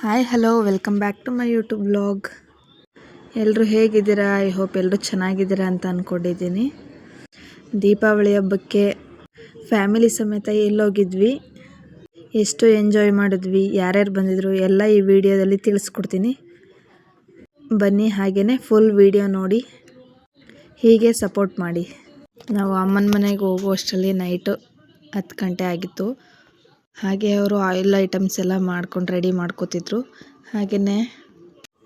Hi hello welcome back to my YouTube vlog ಎಲ್ಲರೂ ಹೇಗಿದ್ದೀರಾ? I hope ಎಲ್ಲರೂ ಚೆನ್ನಾಗಿದ್ದೀರಾ ಅಂತ ಅಂದ್ಕೊಂಡಿದ್ದೀನಿ ದೀಪಾವಳಿ ಹಬ್ಬಕ್ಕೆ ಫ್ಯಾಮಿಲಿ ಸಮೇತ ಎಲ್ಲೋಗಿದ್ವಿ. ಎಷ್ಟು ಎಂಜಾಯ್ ಮಾಡಿದ್ವಿ, ಯಾರ್ಯಾರು ಬಂದಿದ್ರು, ಎಲ್ಲ ಈ ವಿಡಿಯೋದಲ್ಲಿ ತಿಳಿಸ್ಕೊಡ್ತೀನಿ. ಬನ್ನಿ ಹಾಗೆಯೇ ಫುಲ್ ವಿಡಿಯೋ ನೋಡಿ. ಹೀಗೆ ಸಪೋರ್ಟ್ ಮಾಡಿ. ನಾವು ಅಮ್ಮನ ಮನೆಗೆ ಹೋಗುವಷ್ಟರಲ್ಲಿ ನೈಟು ಹತ್ತು ಗಂಟೆ ಆಗಿತ್ತು. ಹಾಗೆ ಅವರು ಆಯಿಲ್ ಐಟಮ್ಸ್ ಎಲ್ಲ ಮಾಡ್ಕೊಂಡು ರೆಡಿ ಮಾಡ್ಕೋತಿದ್ರು. ಹಾಗೆಯೇ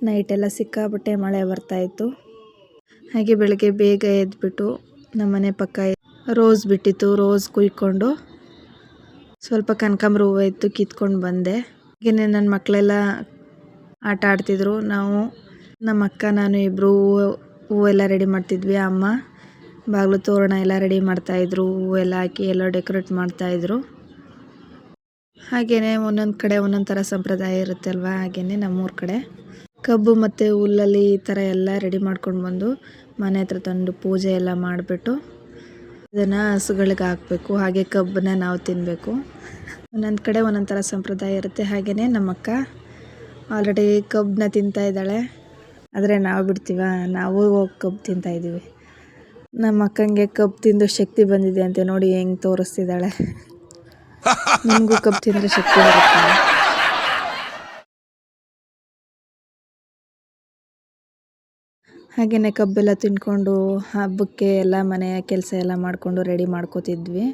ನೈಟೆಲ್ಲ ಸಿಕ್ಕಾಪಟ್ಟೆ ಮಳೆ ಬರ್ತಾಯಿತ್ತು ಹಾಗೆ ಬೆಳಗ್ಗೆ ಬೇಗ ಎದ್ಬಿಟ್ಟು ನಮ್ಮನೆ ಪಕ್ಕ ರೋಸ್ ಬಿಟ್ಟಿತ್ತು ರೋಸ್ ಕುಯ್ಕೊಂಡು ಸ್ವಲ್ಪ ಕನಕಾಂಬ್ರ ಹೂವು ಇತ್ತು ಕಿತ್ಕೊಂಡು ಬಂದೆ. ಹಾಗೆಯೇ ನನ್ನ ಮಕ್ಕಳೆಲ್ಲ ಆಟ ಆಡ್ತಿದ್ರು. ನಾವು ನಮ್ಮ ಅಕ್ಕ, ನಾನು ಇಬ್ಬರು ಹೂವು ಹೂವೆಲ್ಲ ರೆಡಿ ಮಾಡ್ತಿದ್ವಿ. ಅಮ್ಮ, ಬಾಗಿಲು ತೋರಣ ಎಲ್ಲ ರೆಡಿ ಮಾಡ್ತಾಯಿದ್ರು ಹೂವೆಲ್ಲ ಹಾಕಿ ಎಲ್ಲ ಡೆಕೋರೇಟ್ ಮಾಡ್ತಾಯಿದ್ರು ಹಾಗೆಯೇ ಒಂದೊಂದು ಕಡೆ ಒಂದೊಂದು ಥರ ಸಂಪ್ರದಾಯ ಇರುತ್ತೆ ಅಲ್ವಾ? ಹಾಗೆಯೇ ನಮ್ಮೂರ ಕಡೆ. ಕಬ್ಬು ಮತ್ತು ಹುಲ್ಲಲ್ಲಿ ಈ ಥರ ಎಲ್ಲ ರೆಡಿ ಮಾಡ್ಕೊಂಡು ಬಂದು ಮನೆ ಹತ್ರ ತಂದು ಪೂಜೆ ಎಲ್ಲ ಮಾಡಿಬಿಟ್ಟು ಅದನ್ನು ಹಸುಗಳಿಗೆ ಹಾಕಬೇಕು. ಹಾಗೆ ಕಬ್ಬನ್ನ ನಾವು ತಿನ್ನಬೇಕು ಒಂದೊಂದು ಕಡೆ ಒಂದೊಂದು ಥರ ಸಂಪ್ರದಾಯ ಇರುತ್ತೆ. ಹಾಗೆಯೇ ನಮ್ಮಕ್ಕ ಆಲ್ರೆಡಿ ಕಬ್ಬನ್ನ ತಿಂತಾ ಇದ್ದಾಳೆ. ಆದರೆ ನಾವು ಬಿಡ್ತೀವ? ನಾವು ಹೋಗಿ ಕಬ್ಬು ತಿಂತಾಯಿದ್ದೀವಿ ನಮ್ಮ ಅಕ್ಕಂಗೆ ಕಬ್ಬು ತಿಂದು ಶಕ್ತಿ ಬಂದಿದೆ ಅಂತ ನೋಡಿ ಹೆಂಗೆ ತೋರಿಸ್ತಿದ್ದಾಳೆ. ನಿಮಗೂ ಕಬ್ಬು ತಿಂದರೆ ಶಕ್ತಿ ಬರುತ್ತೆ. ಹಾಗೆಯೇ ಕಬ್ಬೆಲ್ಲ ತಿನ್ಕೊಂಡು ಹಬ್ಬಕ್ಕೆ ಎಲ್ಲ ಮನೆಯ ಕೆಲಸ ಎಲ್ಲ ಮಾಡಿಕೊಂಡು ರೆಡಿ ಮಾಡ್ಕೋತಿದ್ವಿ.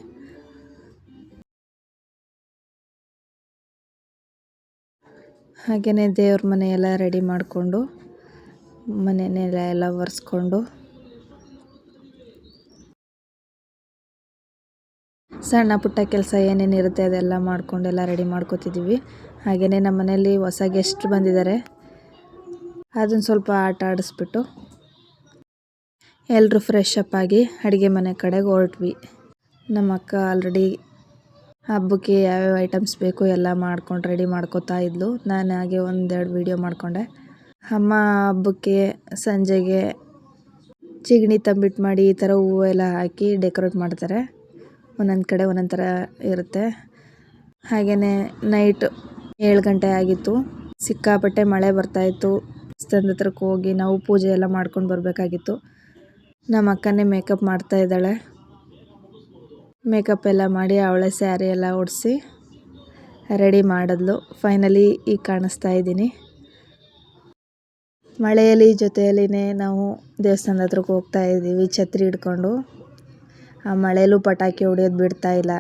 ಹಾಗೆಯೇ ದೇವ್ರ ಮನೆಯೆಲ್ಲ ರೆಡಿ ಮಾಡಿಕೊಂಡು ಮನೆಯೆಲ್ಲ ಎಲ್ಲ ಒರೆಸ್ಕೊಂಡು ಸಣ್ಣ ಪುಟ್ಟ ಕೆಲಸ ಏನೇನಿರುತ್ತೆ ಅದೆಲ್ಲ ಮಾಡ್ಕೊಂಡೆಲ್ಲ ರೆಡಿ ಮಾಡ್ಕೋತಿದ್ದೀವಿ ಹಾಗೆಯೇ ನಮ್ಮ ಮನೆಯಲ್ಲಿ ಹೊಸ ಗೆಸ್ಟ್ ಬಂದಿದ್ದಾರೆ. ಅದನ್ನು ಸ್ವಲ್ಪ ಆಟ ಆಡಿಸ್ಬಿಟ್ಟು ಎಲ್ಲರೂ ಫ್ರೆಶ್ ಅಪ್ ಆಗಿ ಅಡುಗೆ ಮನೆ ಕಡೆಗೆ ಹೊರಟ್ವಿ. ನಮ್ಮ ಅಕ್ಕ ಆಲ್ರೆಡಿ ಹಬ್ಬಕ್ಕೆ ಯಾವ್ಯಾವ ಐಟಮ್ಸ್ ಬೇಕು ಎಲ್ಲ ಮಾಡ್ಕೊಂಡು ರೆಡಿ ಮಾಡ್ಕೋತಾ ಇದ್ಲು. ನಾನು ಹಾಗೆ ಒಂದೆರಡು ವೀಡಿಯೋ ಮಾಡಿಕೊಂಡೆ. ಅಮ್ಮ ಹಬ್ಬಕ್ಕೆ ಸಂಜೆಗೆ ಚಿಗಣಿ ತಂಬಿಟ್ಟು ಮಾಡಿ ಈ ಥರ ಹೂವು ಎಲ್ಲ ಹಾಕಿ ಡೆಕೋರೇಟ್ ಮಾಡ್ತಾರೆ. ಒಂದೊಂದು ಕಡೆ ಒಂದೊಂದು ಥರ ಇರುತ್ತೆ. ಹಾಗೆಯೇ ನೈಟ್ ಏಳು ಗಂಟೆ ಆಗಿತ್ತು. ಸಿಕ್ಕಾಪಟ್ಟೆ ಮಳೆ ಬರ್ತಾಯಿತ್ತು ದೇವಸ್ಥಾನದ ಹತ್ರಕ್ಕೆ ಹೋಗಿ ನಾವು ಪೂಜೆ ಎಲ್ಲ ಮಾಡ್ಕೊಂಡು ಬರಬೇಕಾಗಿತ್ತು. ನಮ್ಮ ಅಕ್ಕನೇ ಮೇಕಪ್ ಮಾಡ್ತಾ ಇದ್ದಾಳೆ. ಮೇಕಪ್ ಎಲ್ಲ ಮಾಡಿ ಅವಳೆ ಸ್ಯಾರಿ ಎಲ್ಲ ಉಡಿಸಿ ರೆಡಿ ಮಾಡಿದ್ಲು. ಫೈನಲಿ ಈಗ ಕಾಣಿಸ್ತಾ ಇದ್ದೀನಿ. ಮಳೆಯಲ್ಲಿ ಜೊತೆಯಲ್ಲಿನೇ ನಾವು ದೇವಸ್ಥಾನದ ಹತ್ರಕ್ಕೆ ಹೋಗ್ತಾ ಇದ್ದೀವಿ, ಛತ್ರಿ ಹಿಡ್ಕೊಂಡು. ಆ ಮಳೆಲೂ ಪಟಾಕಿ ಹೊಡಿಯೋದು ಬಿಡ್ತಾ ಇಲ್ಲ.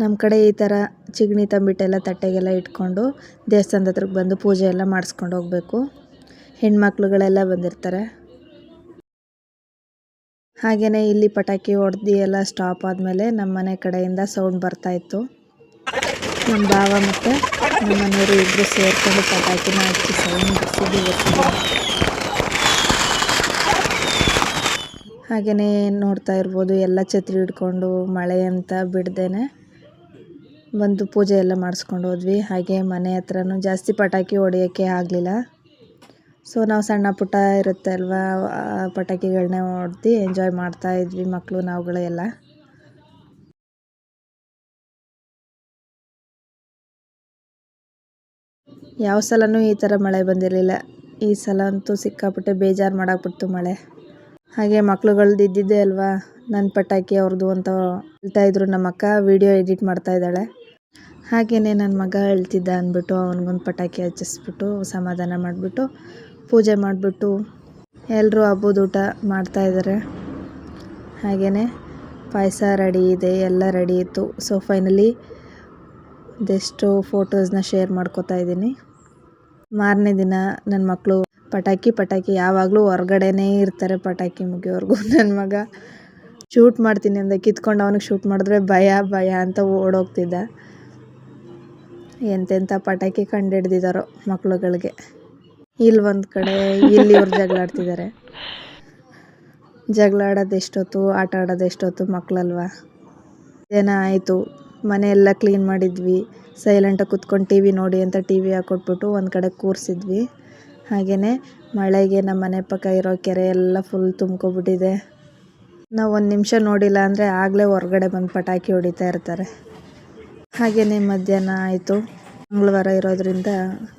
ನಮ್ಮ ಕಡೆ ಈ ಥರ ಚಿಗಣಿ ತಂಬಿಟ್ಟೆಲ್ಲ ತಟ್ಟೆಗೆಲ್ಲ ಇಟ್ಕೊಂಡು ದೇವಸ್ಥಾನದ ಹತ್ರಕ್ಕೆ ಬಂದು ಪೂಜೆ ಎಲ್ಲ ಮಾಡಿಸ್ಕೊಂಡು ಹೋಗಬೇಕು. ಹೆಣ್ಮಕ್ಳುಗಳೆಲ್ಲ ಬಂದಿರ್ತಾರೆ. ಹಾಗೆಯೇ ಇಲ್ಲಿ ಪಟಾಕಿ ಹೊಡೆದು ಎಲ್ಲ ಸ್ಟಾಪ್ ಆದಮೇಲೆ ನಮ್ಮ ಮನೆ ಕಡೆಯಿಂದ ಸೌಂಡ್ ಬರ್ತಾಯಿತ್ತು ನಮ್ಮ ಭಾವ ಮತ್ತು ನಮ್ಮ ಮನೆಯವರು ಇಬ್ಬರು ಸೇರಿಕೊಂಡು ಪಟಾಕಿನ ಹಚ್ಚಿ ಸೌಂಡ್ ಬಿಡಿಸಿದ್ದು ಹಾಗೆಯೇ ನೋಡ್ತಾ ಇರ್ಬೋದು, ಎಲ್ಲ ಛತ್ರಿ ಹಿಡ್ಕೊಂಡು ಮಳೆ ಅಂತ ಬಿಡ್ದೇ ಬಂದು ಪೂಜೆ ಎಲ್ಲ ಮಾಡಿಸ್ಕೊಂಡು ಹೋದ್ವಿ. ಹಾಗೆ ಮನೆ ಹತ್ರನೂ ಜಾಸ್ತಿ ಪಟಾಕಿ ಹೊಡಿಯೋಕ್ಕೆ ಆಗಲಿಲ್ಲ. ಸೊ ನಾವು ಸಣ್ಣ ಪುಟ್ಟ ಇರುತ್ತೆ ಅಲ್ವಾ ಪಟಾಕಿಗಳನ್ನೇ ಹೊಡೆದು ಎಂಜಾಯ್ ಮಾಡ್ತಾ ಇದ್ವಿ ಮಕ್ಕಳು ನಾವುಗಳು ಎಲ್ಲ. ಯಾವ ಸಲನೂ ಈ ಥರ ಮಳೆ ಬಂದಿರಲಿಲ್ಲ. ಈ ಸಲ ಅಂತೂ ಸಿಕ್ಕಾಪಟ್ಟೆ ಬೇಜಾರು ಮಾಡಾಕ್ಬಿಡ್ತು ಮಳೆ. ಹಾಗೆ ಮಕ್ಳುಗಳ್ದು ಇದ್ದಿದ್ದೆ ಅಲ್ವಾ? ನನ್ನ ಪಟಾಕಿ ಅವ್ರದ್ದು ಅಂತ ಹೇಳ್ತಾ ಇದ್ರು ನಮ್ಮ ಅಕ್ಕ. ವೀಡಿಯೋ ಎಡಿಟ್ ಮಾಡ್ತಾ ಇದ್ದಾಳೆ. ಹಾಗೆಯೇ ನನ್ನ ಮಗ ಹೇಳ್ತಿದ್ದ ಅಂದ್ಬಿಟ್ಟು ಅವನಿಗೊಂದು ಪಟಾಕಿ ಹಚ್ಚಿಸ್ಬಿಟ್ಟು ಸಮಾಧಾನ ಮಾಡಿಬಿಟ್ಟು ಪೂಜೆ ಮಾಡಿಬಿಟ್ಟು ಎಲ್ಲರೂ ಹಬ್ಬದ ಊಟ ಮಾಡ್ತಾಯಿದ್ದಾರೆ ಹಾಗೆಯೇ ಪಾಯಸ ರೆಡಿ ಇದೆ, ಎಲ್ಲ ರೆಡಿ ಇತ್ತು. ಸೊ ಫೈನಲಿ ಅದೆಷ್ಟು ಫೋಟೋಸ್ನ ಶೇರ್ ಮಾಡ್ಕೋತಾ ಇದ್ದೀನಿ. ಮಾರನೇ ದಿನ ನನ್ನ ಮಕ್ಕಳು ಪಟಾಕಿ ಪಟಾಕಿ. ಯಾವಾಗಲೂ ಹೊರ್ಗಡೆನೇ ಇರ್ತಾರೆ ಪಟಾಕಿ ಮುಗಿಯೋವರೆಗೂ ನನ್ನ ಮಗ ಶೂಟ್ ಮಾಡ್ತೀನಿ ಅಂದ. ಕಿತ್ಕೊಂಡು ಅವನಿಗೆ ಶೂಟ್ ಮಾಡಿದ್ರೆ ಭಯ ಭಯ ಅಂತ ಓಡೋಗ್ತಿದ್ದ. ಎಂತೆಂಥ ಪಟಾಕಿ ಕಂಡು ಮಕ್ಳುಗಳಿಗೆ. ಇಲ್ಲಿ ಒಂದು ಕಡೆ, ಇಲ್ಲಿ ಇವ್ರು ಜಗಳಾಡ್ತಿದ್ದಾರೆ ಜಗಳ ಆಡೋದು ಎಷ್ಟೊತ್ತು, ಆಟ ಆಡೋದು ಎಷ್ಟೊತ್ತು ಮಕ್ಕಳಲ್ವ ಏನ ಆಯಿತು. ಮನೆಯೆಲ್ಲ ಕ್ಲೀನ್ ಮಾಡಿದ್ವಿ. ಸೈಲೆಂಟಾಗಿ ಕುತ್ಕೊಂಡು ಟಿ ವಿ ನೋಡಿ ಅಂತ ಟಿ ವಿ ಹಾಕ್ಕೊಟ್ಬಿಟ್ಟು ಒಂದು ಕಡೆ ಕೂರಿಸಿದ್ವಿ. ಹಾಗೆಯೇ ಮಳೆಗೆ ನಮ್ಮ ಮನೆ ಪಕ್ಕ ಇರೋ ಕೆರೆ ಎಲ್ಲ ಫುಲ್ ತುಂಬ್ಕೊಬಿಟ್ಟಿದೆ. ನಾವು ಒಂದು ನಿಮಿಷ ನೋಡಿಲ್ಲ ಅಂದರೆ ಆಗಲೇ ಹೊರಗಡೆ ಬಂದು ಪಟಾಕಿ ಹೊಡಿತಾ ಇರ್ತಾರೆ. ಹಾಗೆಯೇ ಮಧ್ಯಾಹ್ನ ಆಯಿತು. ಮಂಗಳವಾರ ಇರೋದ್ರಿಂದ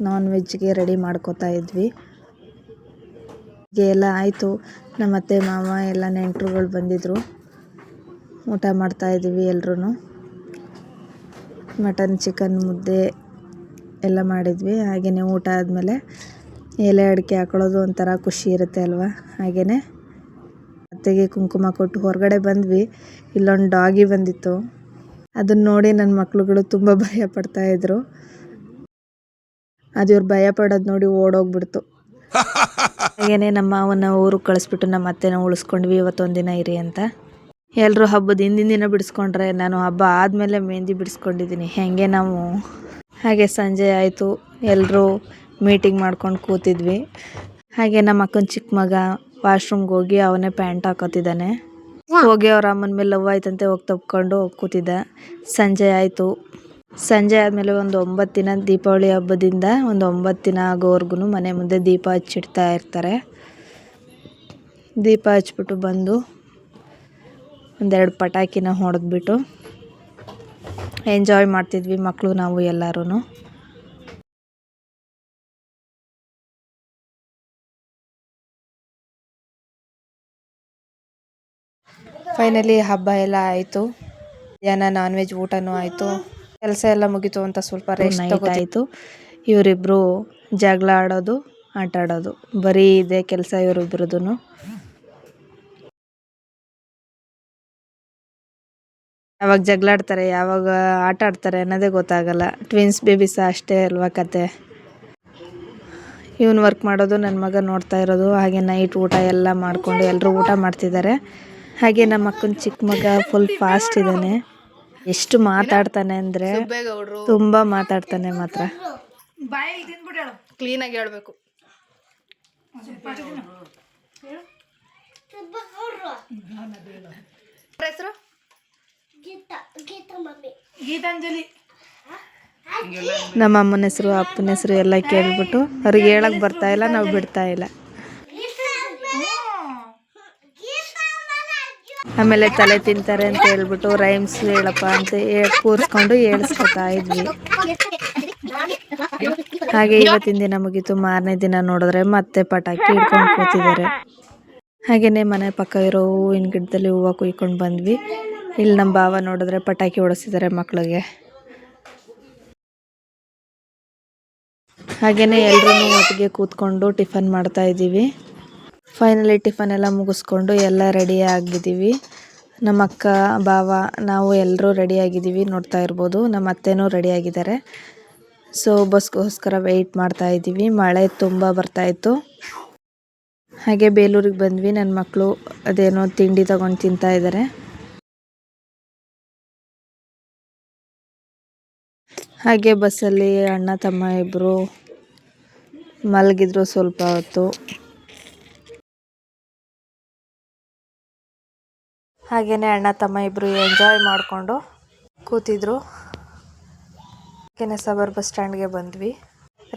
ನಾನ್ ವೆಜ್ಗೆ ರೆಡಿ ಮಾಡ್ಕೋತಾ ಇದ್ವಿ. ಎಲ್ಲ ಆಯಿತು. ನಮ್ಮ ಅತ್ತೆ, ಮಾವ ಎಲ್ಲ ನೆಂಟರುಗಳು ಬಂದಿದ್ದರು ಊಟ ಮಾಡ್ತಾ ಇದ್ದೀವಿ ಎಲ್ರೂ ಮಟನ್ ಚಿಕನ್ ಮುದ್ದೆ ಎಲ್ಲ ಮಾಡಿದ್ವಿ. ಹಾಗೆಯೇ ಊಟ ಆದಮೇಲೆ ಎಲೆ ಅಡಿಕೆ ಹಾಕೊಳ್ಳೋದು ಒಂಥರ ಖುಷಿ ಇರುತ್ತೆ ಅಲ್ವಾ? ಹಾಗೆಯೇ ಅತ್ತೆಗೆ ಕುಂಕುಮ ಕೊಟ್ಟು ಹೊರಗಡೆ ಬಂದ್ವಿ, ಇಲ್ಲೊಂದು ಡಾಗಿ ಬಂದಿತ್ತು. ಅದನ್ನು ನೋಡಿ ನನ್ನ ಮಕ್ಕಳುಗಳು ತುಂಬ ಭಯ ಪಡ್ತಾ ಇದ್ರು. ಅದು ಇವ್ರು ಭಯ ಪಡೋದು ನೋಡಿ ಓಡೋಗ್ಬಿಡ್ತು. ಹಾಗೇನೆ ನಮ್ಮ ಮಾವನ ಊರಿಗೆ ಕಳಿಸ್ಬಿಟ್ಟು ನಮ್ಮ ಅತ್ತೆನ ಉಳಿಸ್ಕೊಂಡ್ವಿ ಇವತ್ತೊಂದು ದಿನ ಇರಿ ಅಂತ. ಎಲ್ಲರೂ ಹಬ್ಬದ ಹಿಂದಿನ ದಿನ ಬಿಡಿಸ್ಕೊಂಡ್ರೆ ನಾನು ಹಬ್ಬ ಆದಮೇಲೆ ಮೆಹಂದಿ ಬಿಡಿಸ್ಕೊಂಡಿದ್ದೀನಿ ಹೇಗೆ ನಾವು? ಹಾಗೆ ಸಂಜೆ ಆಯಿತು. ಎಲ್ಲರೂ ಮೀಟಿಂಗ್ ಮಾಡ್ಕೊಂಡು ಕೂತಿದ್ವಿ. ಹಾಗೆ ನಮ್ಮ ಅಕ್ಕನ ಚಿಕ್ಕ ಮಗ ವಾಶ್ರೂಮ್ಗೆ ಹೋಗಿ ಅವನೇ ಪ್ಯಾಂಟ್ ಹಾಕೋತಿದ್ದಾನೆ. ಹೋಗಿ ಅವ್ರ ಅಮ್ಮನ ಮೇಲೆ ಲವ್ ಆಯ್ತಂತೆ ಹೋಗಿ ತಪ್ಕೊಂಡು ಕೂತಿದ್ದ. ಸಂಜೆ ಆಯಿತು. ಸಂಜೆ ಆದಮೇಲೆ ಒಂದು ಒಂಬತ್ತು ದಿನ ದೀಪಾವಳಿ ಹಬ್ಬದಿಂದ ಒಂದು ಒಂಬತ್ತು ದಿನ ಆಗೋವರೆಗೂ ಮನೆ ಮುಂದೆ ದೀಪ ಹಚ್ಚಿಡ್ತಾ ಇರ್ತಾರೆ. ದೀಪ ಹಚ್ಬಿಟ್ಟು ಬಂದು ಒಂದೆರಡು ಪಟಾಕಿನ ಹೊಡೆದ್ಬಿಟ್ಟು ಎಂಜಾಯ್ ಮಾಡ್ತಿದ್ವಿ ಮಕ್ಕಳು ನಾವು ಎಲ್ಲರೂ ಫೈನಲಿ ಹಬ್ಬ ಎಲ್ಲ ಆಯಿತು. ಮಧ್ಯಾಹ್ನ ನಾನ್ ವೆಜ್ ಊಟನೂ ಆಯಿತು. ಕೆಲಸ ಎಲ್ಲ ಮುಗೀತು ಅಂತ ಸ್ವಲ್ಪ ರೆಸ್ಟ್ ಆಯಿತು. ಇವರಿಬ್ಬರು ಜಗಳ ಆಡೋದು ಆಟ ಆಡೋದು. ಬರೀ ಇದೆ ಕೆಲಸ ಇವರಿಬ್ಬರದು ಯಾವಾಗ ಜಗಳಾಡ್ತಾರೆ ಯಾವಾಗ ಆಟ ಆಡ್ತಾರೆ ಅನ್ನೋದೇ ಗೊತ್ತಾಗಲ್ಲ. ಟ್ವಿನ್ಸ್ ಬೇಬಿಸ ಅಷ್ಟೇ ಅಲ್ವಾ ಕತೆ. ಇವನ್ ವರ್ಕ್ ಮಾಡೋದು ನನ್ನ ಮಗ ನೋಡ್ತಾ ಇರೋದು ಹಾಗೆ ನೈಟ್ ಊಟ ಎಲ್ಲ ಮಾಡಿಕೊಂಡು ಎಲ್ಲರೂ ಊಟ ಮಾಡ್ತಿದ್ದಾರೆ. ಹಾಗೆ ನಮ್ಮ ಅಕ್ಕನ ಚಿಕ್ಕ ಮಗ ಫುಲ್ ಫಾಸ್ಟ್ ಇದ್ದಾನೆ ಎಷ್ಟು ಮಾತಾಡ್ತಾನೆ ಅಂದರೆ ತುಂಬ ಮಾತಾಡ್ತಾನೆ ಮಾತ್ರ. ಕ್ಲೀನಾಗಿ ಹೇಳ್ಬೇಕು. ಹೆಸರು? ನಮ್ಮ ಅಮ್ಮನ ಹೆಸರು ಅಪ್ಪನ ಹೆಸರು ಎಲ್ಲ ಕೇಳ್ಬಿಟ್ಟು ಅವ್ರಿಗೆ ಹೇಳಕ್ ಬರ್ತಾ ಇಲ್ಲ ನಾವು ಬಿಡ್ತಾ ಇಲ್ಲ. ಆಮೇಲೆ ತಲೆ ತಿಂತಾರೆ ಅಂತ ಹೇಳ್ಬಿಟ್ಟು ರೈಮ್ಸ್ ಹೇಳಪ್ಪ ಅಂತ ಕೂರಿಸ್ಕೊಂಡು ಹೇಳಿಸ್ಕೊತಾ ಇದ್ವಿ. ಹಾಗೆ ಇವತ್ತಿನ ದಿನ ಮುಗೀತು. ಮಾರನೇ ದಿನ ನೋಡಿದ್ರೆ ಮತ್ತೆ ಪಟಾಕಿ ಹಿಡ್ಕೊಂಡು ಕೂತಿದ್ದಾರೆ. ಹಾಗೇನೆ ಮನೆ ಪಕ್ಕ ಇರೋ ಹೂವಿನ ಗಿಡದಲ್ಲಿ ಹೂವು ಕುಯ್ಕೊಂಡು ಬಂದ್ವಿ. ಇಲ್ಲಿ ನಮ್ಮ ಭಾವ ನೋಡಿದ್ರೆ ಪಟಾಕಿ ಹೊಡೆಸಿದ್ದಾರೆ ಮಕ್ಕಳಿಗೆ ಹಾಗೇನೆ ಎಲ್ಲರೂ ಒಟ್ಟಿಗೆ ಕೂತ್ಕೊಂಡು ಟಿಫನ್ ಮಾಡ್ತಾ ಇದ್ದೀವಿ. ಫೈನಲಿ ಟಿಫನ್ ಎಲ್ಲ ಮುಗಿಸ್ಕೊಂಡು ಎಲ್ಲ ರೆಡಿ ಆಗಿದ್ದೀವಿ. ನಮ್ಮ ಅಕ್ಕ, ಭಾವ, ನಾವು ಎಲ್ಲರೂ ರೆಡಿ ಆಗಿದ್ದೀವಿ ನೋಡ್ತಾ ಇರ್ಬೋದು. ನಮ್ಮ ಅತ್ತೆನೂ ರೆಡಿ ಆಗಿದ್ದಾರೆ. ಸೊ ಬಸ್ಗೋಸ್ಕರ ವೆಯ್ಟ್ ಮಾಡ್ತಾ ಇದ್ದೀವಿ. ಮಳೆ ತುಂಬ ಬರ್ತಾಯಿತ್ತು ಹಾಗೆ ಬೇಲೂರಿಗೆ ಬಂದ್ವಿ. ನನ್ನ ಮಕ್ಕಳು ಅದೇನೋ ತಿಂಡಿ ತಗೊಂಡು ತಿಂತಾ ಇದ್ದಾರೆ. ಹಾಗೆ ಬಸ್ಸಲ್ಲಿ ಅಣ್ಣ, ತಮ್ಮ ಇಬ್ಬರು ಮಲಗಿದ್ರು ಸ್ವಲ್ಪ ಹೊತ್ತು. ಹಾಗೆಯೇ ಅಣ್ಣ, ತಮ್ಮ ಇಬ್ಬರು ಎಂಜಾಯ್ ಮಾಡಿಕೊಂಡು ಕೂತಿದ್ರು. ಹಾಗೆಯೇ ಸಬರ್ ಬಸ್ ಸ್ಟ್ಯಾಂಡ್ಗೆ ಬಂದ್ವಿ.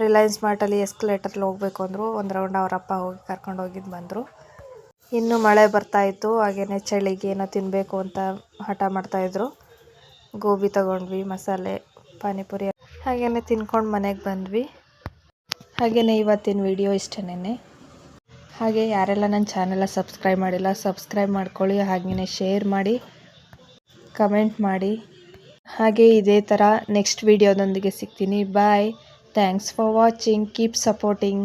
ರಿಲಯನ್ಸ್ ಮಾರ್ಟಲ್ಲಿ ಎಸ್ಕಲೇಟರ್ಲಿ ಹೋಗಬೇಕು ಅಂದರು. ಒಂದು ರೌಂಡ್ ಅವ್ರ ಅಪ್ಪ ಹೋಗಿ ಕರ್ಕೊಂಡು ಹೋಗಿದ್ದು ಬಂದರು. ಇನ್ನು ಮಳೆ ಬರ್ತಾಯಿತ್ತು ಹಾಗೆಯೇ ಚಳಿಗೆ ಏನೋ ತಿನ್ನಬೇಕು ಅಂತ ಹಠ ಮಾಡ್ತಾಯಿದ್ರು ಗೋಬಿ ತಗೊಂಡ್ವಿ, ಮಸಾಲೆ, ಪಾನಿಪುರಿ. ಹಾಗೆಯೇ ತಿನ್ಕೊಂಡು ಮನೆಗೆ ಬಂದ್ವಿ. ಹಾಗೆಯೇ ಇವತ್ತಿನ ವಿಡಿಯೋ ಇಷ್ಟನೇ ಹಾಗೆ ಯಾರೆಲ್ಲ ನನ್ನ ಚಾನೆಲ ಸಬ್ಸ್ಕ್ರೈಬ್ ಮಾಡಿಲ್ಲ ಸಬ್ಸ್ಕ್ರೈಬ್ ಮಾಡ್ಕೊಳ್ಳಿ ಹಾಗೆಯೇ ಶೇರ್ ಮಾಡಿ ಕಮೆಂಟ್ ಮಾಡಿ. ಹಾಗೆ ಇದೇ ಥರ ನೆಕ್ಸ್ಟ್ ವಿಡಿಯೋದೊಂದಿಗೆ ಸಿಗ್ತೀನಿ. Bye thanks for watching keep supporting